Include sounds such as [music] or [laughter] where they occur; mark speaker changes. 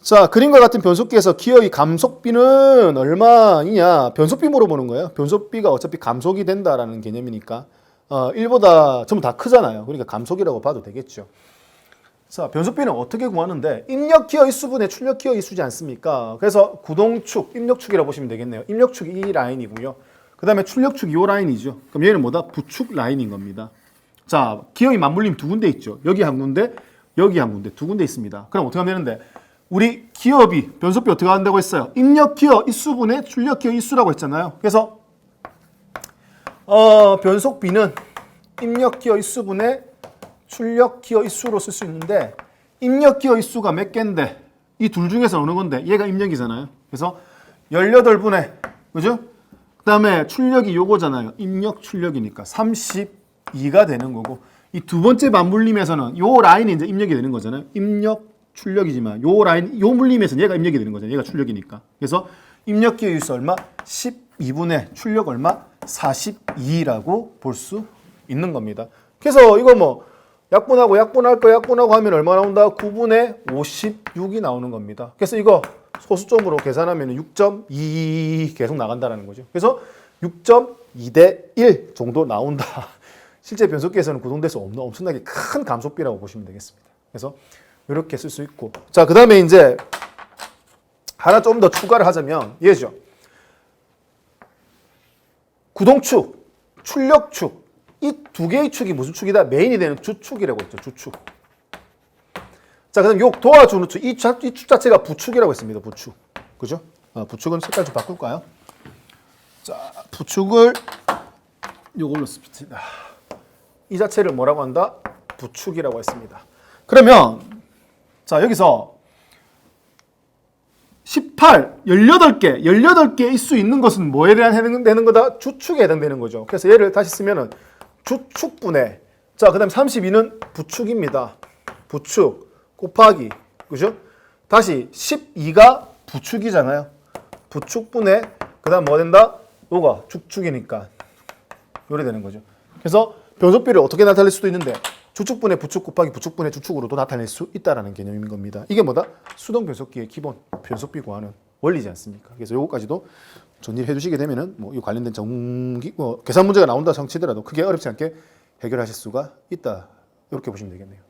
Speaker 1: 자, 그림과 같은 변속기에서 기어의 감속비는 얼마이냐? 변속비 물어보는 거예요. 변속비가 어차피 감속이 된다라는 개념이니까. 어, 1보다 전부 다 크잖아요. 그러니까 감속이라고 봐도 되겠죠. 자, 변속비는 어떻게 구하는데 입력 기어의 수분의 출력 기어의 수지 않습니까? 그래서 구동축, 입력축이라고 보시면 되겠네요. 입력축이 이 라인이고요. 그 다음에 출력축이 이 라인이죠. 그럼 얘는 뭐다? 부축 라인인 겁니다. 자, 기어의 맞물림 두 군데 있죠. 여기 한 군데, 여기 한 군데, 두 군데 있습니다. 그럼 어떻게 하면 되는데? 우리 기업이 변속비 어떻게 한다고 했어요? 입력 기어 이수분의 출력 기어 이수라고 했잖아요. 그래서 어, 변속비는 입력 기어 이수분의 출력 기어 이수로 쓸 수 있는데 입력 기어 이수가 몇 개인데 이 둘 중에서 어느 건데 얘가 입력이잖아요. 그래서 18분의 그죠? 그다음에 출력이 요거잖아요. 입력 출력이니까 32가 되는 거고 이 두 번째 반물림에서는 요 라인이 이제 입력이 되는 거잖아요. 입력 출력이지만 요 라인 요 물림에서는 얘가 입력이 되는 거잖아요. 얘가 출력이니까. 그래서 입력 기호 유수 얼마? 12분의 출력 얼마? 42라고 볼 수 있는 겁니다. 그래서 이거 뭐 약분하고 약분할 거 약분하고 하면 얼마 나온다? 9분의 56이 나오는 겁니다. 그래서 이거 소수점으로 계산하면 6.2 계속 나간다는 거죠. 그래서 6.2 대 1 정도 나온다. [laughs] 실제 변속기에서는 구동돼서 없는 엄청나게 큰 감속비라고 보시면 되겠습니다. 그래서 이렇게 쓸 수 있고 자, 그 다음에 이제 하나 좀 더 추가를 하자면 얘죠. 구동축, 출력축 이 두 개의 축이 무슨 축이다? 메인이 되는 주축이라고 했죠. 주축. 자, 그다음 요 도와주는 축, 이, 자- 이축 자체가 부축이라고 했습니다. 부축. 그죠? 어, 부축은 색깔 좀 바꿀까요? 자, 부축을 요걸로 씁시다. 이 자체를 뭐라고 한다? 부축이라고 했습니다. 그러면 자, 여기서 18, 18개, 18개 일 수 있는 것은 뭐에 대한 해당되는 거다? 주축에 해당되는 거죠. 그래서 얘를 다시 쓰면은 주축분해. 자, 그 다음에 32는 부축입니다. 부축 곱하기. 그죠? 다시 12가 부축이잖아요. 부축분해. 그 다음 뭐가 된다? 요가 축축이니까. 요래 되는 거죠. 그래서 변속비를 어떻게 나타낼 수도 있는데 주축분의 부축 곱하기 부축분의 주축으로도 나타낼 수 있다라는 개념인 겁니다. 이게 뭐다? 수동 변속기의 기본 변속비 구하는 원리지 않습니까? 그래서 요거까지도 정리를 해주시게 되면은 뭐이 관련된 정기 뭐 계산 문제가 나온다 정치더라도 크게 어렵지 않게 해결하실 수가 있다. 이렇게 보시면 되겠네요.